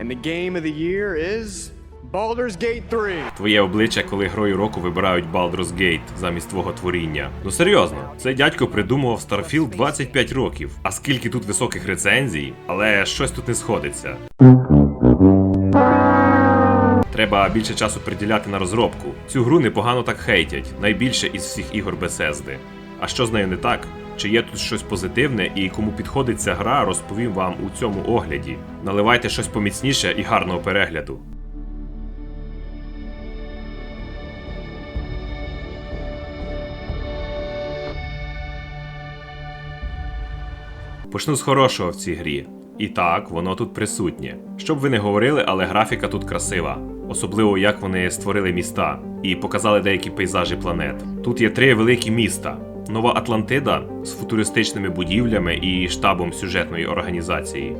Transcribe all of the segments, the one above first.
And the game of the year is Baldur's Gate 3. Твоє обличчя, коли грою року вибирають Baldur's Gate замість твого творіння. Ну серйозно, цей дядько придумував Starfield 25 років. А скільки тут високих рецензій, але щось тут не сходиться. Треба більше часу приділяти на розробку. Цю гру непогано так хейтять, найбільше із всіх ігор Bethesda. А що з нею не так? Чи є тут щось позитивне і кому підходить ця гра, розповім вам у цьому огляді. Наливайте щось поміцніше і гарного перегляду. Почну з хорошого в цій грі. І так, воно тут присутнє. Щоб ви не говорили, але графіка тут красива. Особливо як вони створили міста і показали деякі пейзажі планет. Тут є три великі міста: Нова Атлантида з футуристичними будівлями і штабом сюжетної організації.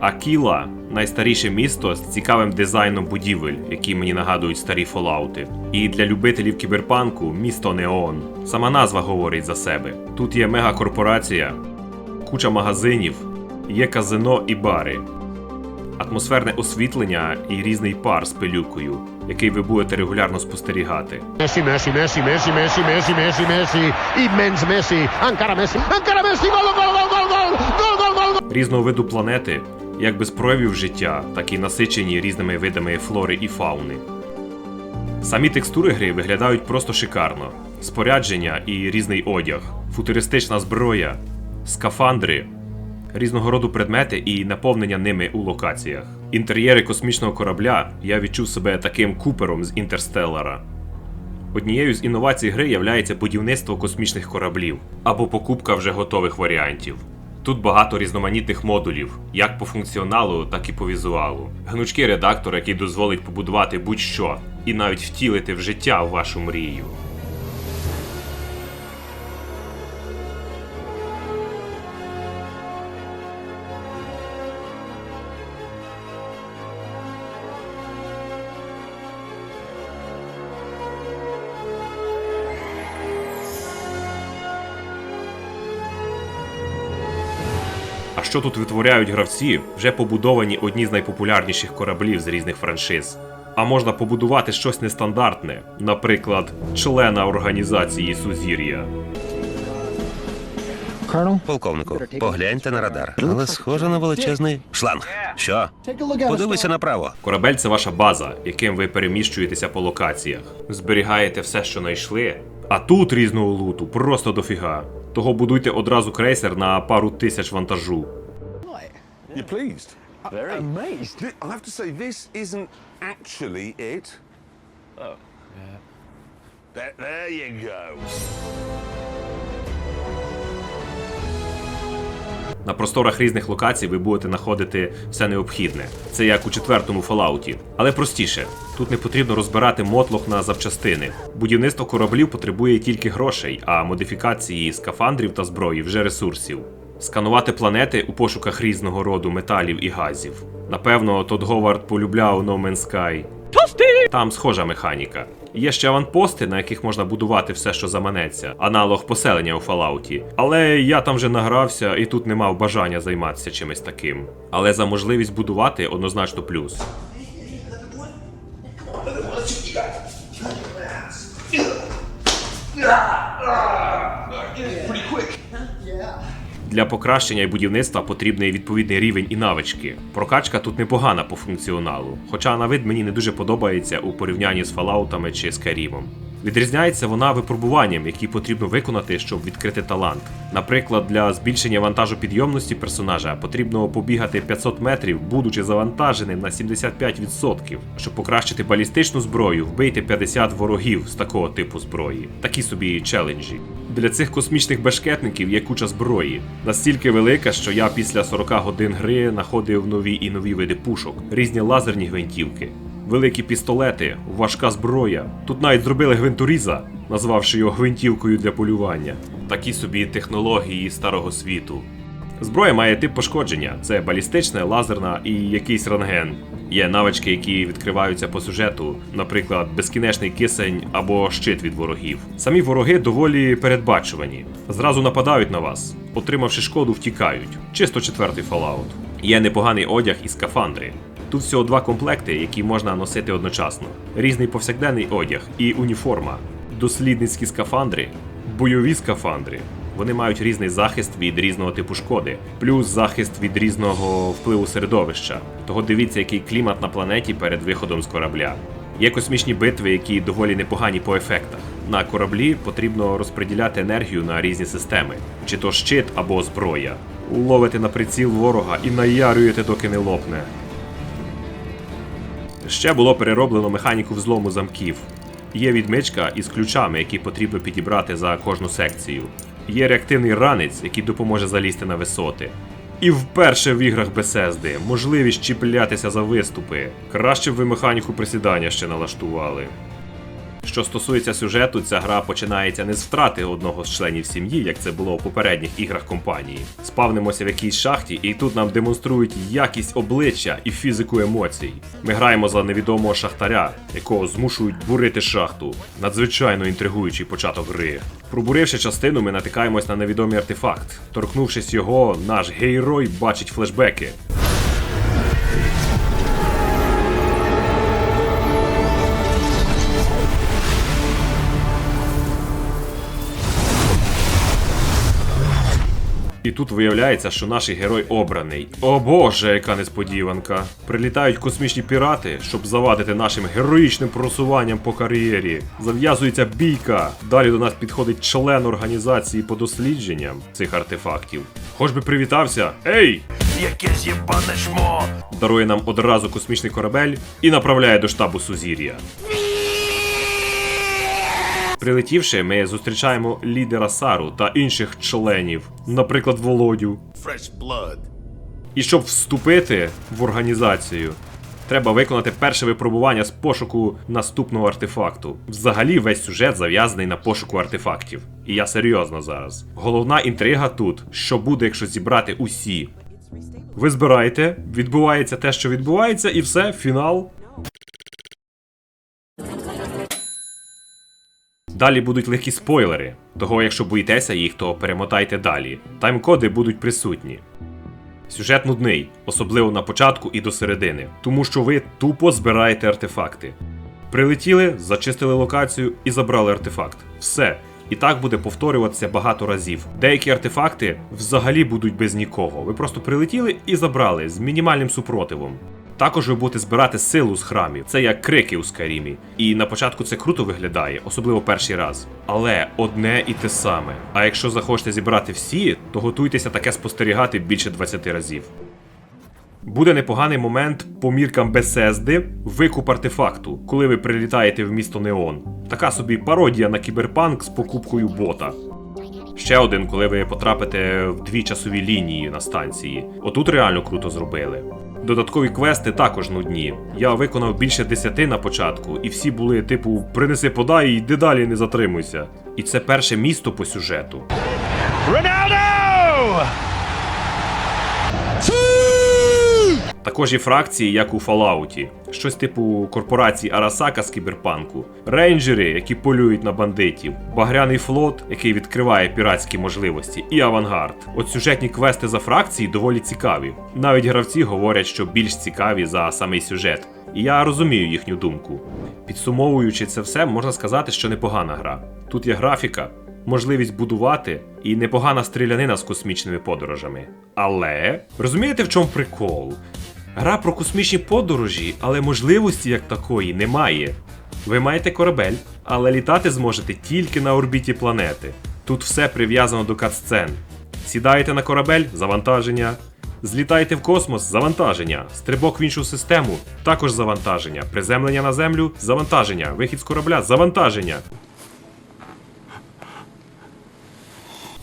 Акіла найстаріше місто з цікавим дизайном будівель, які мені нагадують старі фолаути. І для любителів кіберпанку місто Неон. Сама назва говорить за себе. Тут є мегакорпорація, куча магазинів, є казино і бари, атмосферне освітлення і різний пар з пилюкою, який ви будете регулярно спостерігати. Messi, Messi, Messi, Messi, Messi, Messi, Messi, Messi, immens Messi, encara Messi, encara Messi, gol, gol, gol, gol, gol, gol, gol, gol. Різного виду планети, як без проявів життя, так і насичені різними видами флори і фауни. Самі текстури гри виглядають просто шикарно: спорядження і різний одяг, футуристична зброя, скафандри, різного роду предмети і наповнення ними у локаціях. Інтер'єри космічного корабля я відчув себе таким купером з Інтерстеллара. Однією з інновацій гри являється будівництво космічних кораблів або покупка вже готових варіантів. Тут багато різноманітних модулів, як по функціоналу, так і по візуалу. Гнучкий редактор, який дозволить побудувати будь-що і навіть втілити в життя вашу мрію. А що тут витворяють гравці, вже побудовані одні з найпопулярніших кораблів з різних франшиз. А можна побудувати щось нестандартне, наприклад, члена організації Сузір'я. Полковнику, погляньте на радар. Але схоже на величезний шланг. Що? Подивися направо. Корабель це ваша база, яким ви переміщуєтеся по локаціях, зберігаєте все, що знайшли. А тут різного луту просто дофіга. Того будуйте одразу крейсер на пару тисяч вантажу. You're pleased? Very. amazed. I have to say, this isn't actually it. Oh. Yeah. There, there you go. На просторах різних локацій ви будете знаходити все необхідне. Це як у четвертому Fallout. Але простіше. Тут не потрібно розбирати мотлох на запчастини. Будівництво кораблів потребує тільки грошей, а модифікації скафандрів та зброї вже ресурсів. Сканувати планети у пошуках різного роду металів і газів. Напевно, Тодд Говард полюбляв No Man's Sky. Там схожа механіка. Є ще аванпости, на яких можна будувати все, що заманеться, аналог поселення у Фалауті. Але я там вже награвся і тут не мав бажання займатися чимось таким. Але за можливість будувати однозначно плюс. Для покращення і будівництва потрібний відповідний рівень і навички. Прокачка тут непогана по функціоналу, хоча на вид мені не дуже подобається у порівнянні з фалаутами чи Скайрімом. Відрізняється вона випробуванням, які потрібно виконати, щоб відкрити талант. Наприклад, для збільшення вантажопідйомності персонажа потрібно побігати 500 метрів, будучи завантаженим на 75%. Щоб покращити балістичну зброю, вбийте 50 ворогів з такого типу зброї. Такі собі челенджі. Для цих космічних бешкетників є куча зброї, настільки велика, що я після 40 годин гри знаходив нові і нові види пушок, різні лазерні гвинтівки, великі пістолети, важка зброя. Тут навіть зробили гвинторіза, назвавши його гвинтівкою для полювання. Такі собі технології старого світу. Зброя має тип пошкодження: це балістична, лазерна і якийсь рентген. Є навички, які відкриваються по сюжету, наприклад, безкінечний кисень або щит від ворогів. Самі вороги доволі передбачувані. Зразу нападають на вас, отримавши шкоду, втікають. Чисто четвертий Fallout. Є непоганий одяг і скафандри. Тут всього два комплекти, які можна носити одночасно: різний повсякденний одяг і уніформа, дослідницькі скафандри, бойові скафандри. Вони мають різний захист від різного типу шкоди, плюс захист від різного впливу середовища. Того дивіться, який клімат на планеті перед виходом з корабля. Є космічні битви, які доволі непогані по ефектах. На кораблі потрібно розподіляти енергію на різні системи, чи то щит або зброя. Ловите на приціл ворога і наярюєте, доки не лопне. Ще було перероблено механіку взлому замків. Є відмичка із ключами, які потрібно підібрати за кожну секцію. Є реактивний ранець, який допоможе залізти на висоти. І вперше в іграх Бесезди можливість чіплятися за виступи. Краще б ви механіку присідання ще налаштували. Що стосується сюжету, ця гра починається не з втрати одного з членів сім'ї, як це було у попередніх іграх компанії. Спавнимося в якійсь шахті, і тут нам демонструють якість обличчя і фізику емоцій. Ми граємо за невідомого шахтаря, якого змушують бурити шахту. Надзвичайно інтригуючий початок гри. Пробуривши частину, ми натикаємось на невідомий артефакт. Торкнувшись його, наш герой бачить флешбеки. І тут виявляється, що наш герой обраний. О боже, яка несподіванка! Прилітають космічні пірати, щоб завадити нашим героїчним просуванням по кар'єрі. Зав'язується бійка. Далі до нас підходить член організації по дослідженням цих артефактів. Хоч би привітався. Ей! Яке з'єбане шмо! Дарує нам одразу космічний корабель і направляє до штабу Сузір'я. Прилетівши, ми зустрічаємо лідера Сару та інших членів, наприклад, Володю. Fresh blood. І щоб вступити в організацію, треба виконати перше випробування з пошуку наступного артефакту. Взагалі, весь сюжет зав'язаний на пошуку артефактів. І я серйозно зараз. Головна інтрига тут, що буде, якщо зібрати усі. Ви збираєте, відбувається те, що відбувається, і все, фінал. Далі будуть легкі спойлери. Того, якщо боїтеся їх, то перемотайте далі. Тайм-коди будуть присутні. Сюжет нудний, особливо на початку і до середини, тому що ви тупо збираєте артефакти. Прилетіли, зачистили локацію і забрали артефакт. Все. І так буде повторюватися багато разів. Деякі артефакти взагалі будуть без нікого. Ви просто прилетіли і забрали з мінімальним супротивом. Також ви будете збирати силу з храмів. Це як крики у Скарімі. І на початку це круто виглядає, особливо перший раз. Але одне і те саме. А якщо захочете зібрати всі, то готуйтеся таке спостерігати більше 20 разів. Буде непоганий момент по міркам Bethesda викуп артефакту, коли ви прилітаєте в місто Неон. Така собі пародія на кіберпанк з покупкою бота. Ще один, коли ви потрапите в дві часові лінії на станції. Отут реально круто зробили. Додаткові квести також нудні. Я виконав більше десяти на початку, і всі були типу принеси подай і йди далі не затримуйся. І це перше місто по сюжету. Також є фракції, як у Fallout. Щось типу корпорації Арасака з кіберпанку, рейнджери, які полюють на бандитів, багряний флот, який відкриває піратські можливості, і авангард. От сюжетні квести за фракції доволі цікаві. Навіть гравці говорять, що більш цікаві за самий сюжет. І я розумію їхню думку. Підсумовуючи це все, можна сказати, що непогана гра. Тут є графіка, можливість будувати і непогана стрілянина з космічними подорожами. Але розумієте, в чому прикол? Гра про космічні подорожі, але можливості як такої немає. Ви маєте корабель, але літати зможете тільки на орбіті планети. Тут все прив'язано до катсцен. Сідаєте на корабель завантаження. Злітаєте в космос завантаження. Стрибок в іншу систему також завантаження. Приземлення на землю завантаження. Вихід з корабля завантаження.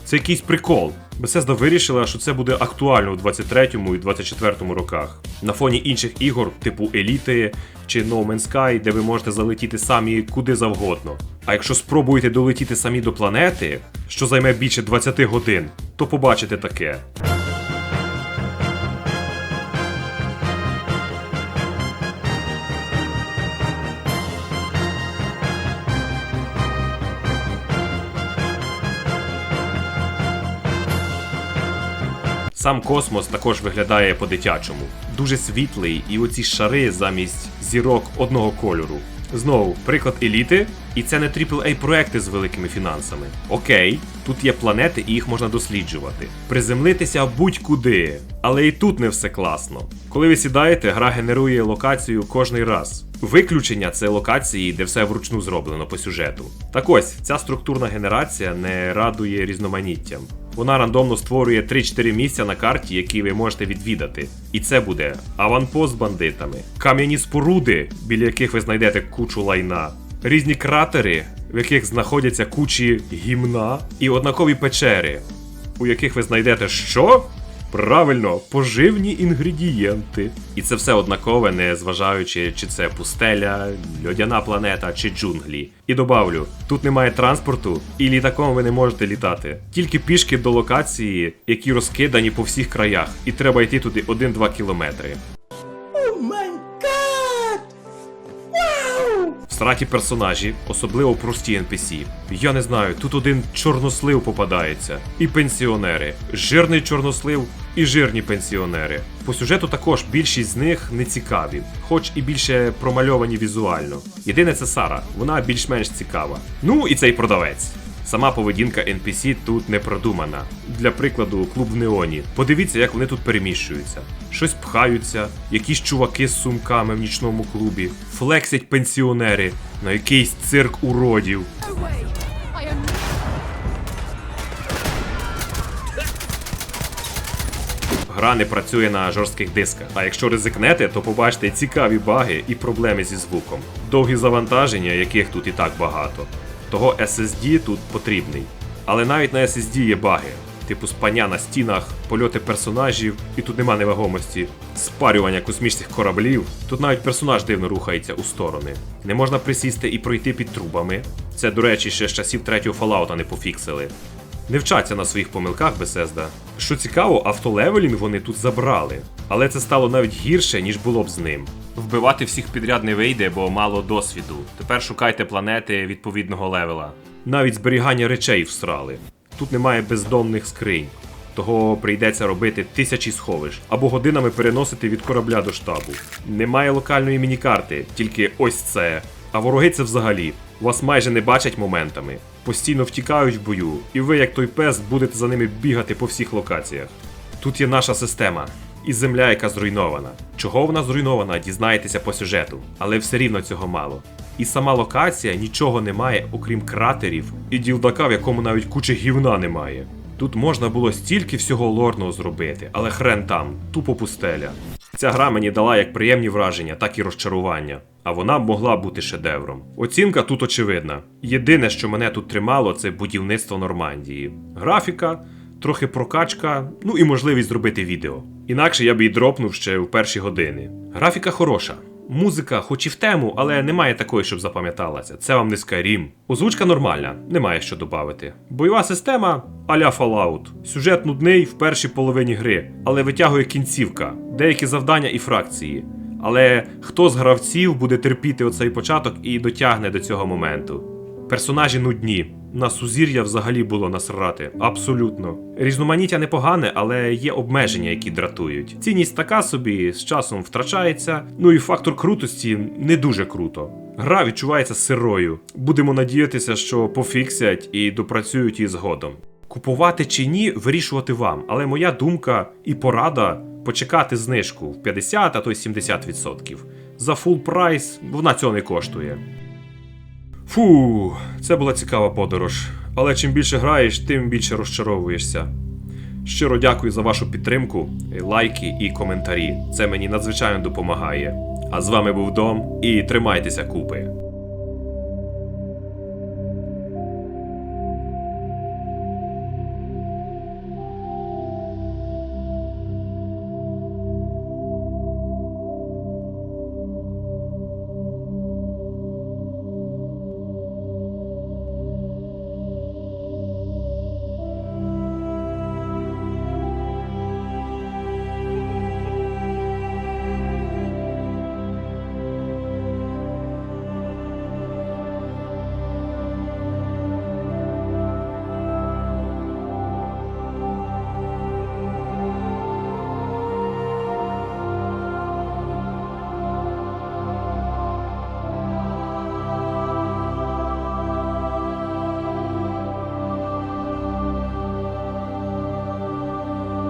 Це якийсь прикол. Bethesda вирішила, що це буде актуально у 23-му і 24-му роках. На фоні інших ігор, типу Еліти чи No Man's Sky, де ви можете залетіти самі куди завгодно. А якщо спробуєте долетіти самі до планети, що займе більше 20 годин, то побачите таке. Сам космос також виглядає по-дитячому. Дуже світлий, і оці шари замість зірок одного кольору. Знову, приклад еліти, і це не AAA проекти з великими фінансами. Окей, тут є планети і їх можна досліджувати. Приземлитися будь-куди. Але і тут не все класно. Коли ви сідаєте, гра генерує локацію кожний раз. Виключення це локації, де все вручну зроблено по сюжету. Так ось, ця структурна генерація не радує різноманіттям. Вона рандомно створює 3-4 місця на карті, які ви можете відвідати. І це буде аванпост з бандитами, кам'яні споруди, біля яких ви знайдете кучу лайна, різні кратери, в яких знаходяться кучі гімна, і однакові печери, у яких ви знайдете що? Правильно, поживні інгредієнти. І це все однакове, не зважаючи, чи це пустеля, льодяна планета чи джунглі. І добавлю, тут немає транспорту, і літаком ви не можете літати. Тільки пішки до локації, які розкидані по всіх краях, і треба йти туди 1-2 кілометри. Страті персонажі, особливо прості NPC. Я не знаю, тут один чорнослив попадається, і пенсіонери, жирний чорнослив і жирні пенсіонери. По сюжету також більшість з них не цікаві, хоч і більше промальовані візуально. Єдине це Сара, вона більш-менш цікава. Ну і цей продавець. Сама поведінка NPC тут не продумана. Для прикладу, клуб в неоні. Подивіться, як вони тут переміщуються. Щось пхаються, якісь чуваки з сумками в нічному клубі, флексять пенсіонери на якийсь цирк уродів. Гра не працює на жорстких дисках. А якщо ризикнете, то побачите цікаві баги і проблеми зі звуком. Довгі завантаження, яких тут і так багато. Того SSD тут потрібний. Але навіть на SSD є баги. Типу спання на стінах, польоти персонажів, і тут нема невагомості, спарювання космічних кораблів. Тут навіть персонаж дивно рухається у сторони. Не можна присісти і пройти під трубами. Це, до речі, ще з часів третього Fallout не пофіксили. Не вчаться на своїх помилках Bethesda. Що цікаво, автолевелінг вони тут забрали, але це стало навіть гірше, ніж було б з ним. Вбивати всіх підряд не вийде, бо мало досвіду. Тепер шукайте планети відповідного левела. Навіть зберігання речей всрали. Тут немає бездомних скринь. Того прийдеться робити тисячі сховищ або годинами переносити від корабля до штабу. Немає локальної мінікарти, тільки ось це. А вороги це взагалі. Вас майже не бачать моментами, постійно втікають в бою, і ви, як той пес, будете за ними бігати по всіх локаціях. Тут є наша система. І земля, яка зруйнована. Чого вона зруйнована, дізнаєтеся по сюжету, але все рівно цього мало. І сама локація нічого не має, окрім кратерів і ділдака, в якому навіть куча гівна немає. Тут можна було стільки всього лорного зробити, але хрен там, тупо пустеля. Ця гра мені дала як приємні враження, так і розчарування. А вона могла бути шедевром. Оцінка тут очевидна. Єдине, що мене тут тримало, це будівництво Нормандії. Графіка, трохи прокачка, ну і можливість зробити відео. Інакше я б її дропнув ще в перші години. Графіка хороша. Музика, хоч і в тему, але немає такої, щоб запам'яталася. Це вам не Skyrim. Озвучка нормальна, немає що додати. Бойова система а-ля Fallout. Сюжет нудний в першій половині гри, але витягує кінцівка, деякі завдання і фракції. Але хто з гравців буде терпіти оцей початок і дотягне до цього моменту? Персонажі нудні. На сузір'я взагалі було насрати. Абсолютно. Різноманіття непогане, але є обмеження, які дратують. Цінність така собі з часом втрачається. Ну і фактор крутості не дуже круто. Гра відчувається сирою. Будемо надіятися, що пофіксять і допрацюють її згодом. Купувати чи ні, вирішувати вам, але моя думка і порада почекати знижку в 50, а то й 70%. За фул прайс вона цього не коштує. Фу, це була цікава подорож. Але чим більше граєш, тим більше розчаровуєшся. Щиро дякую за вашу підтримку, лайки і коментарі. Це мені надзвичайно допомагає. А з вами був Дом і тримайтеся купи.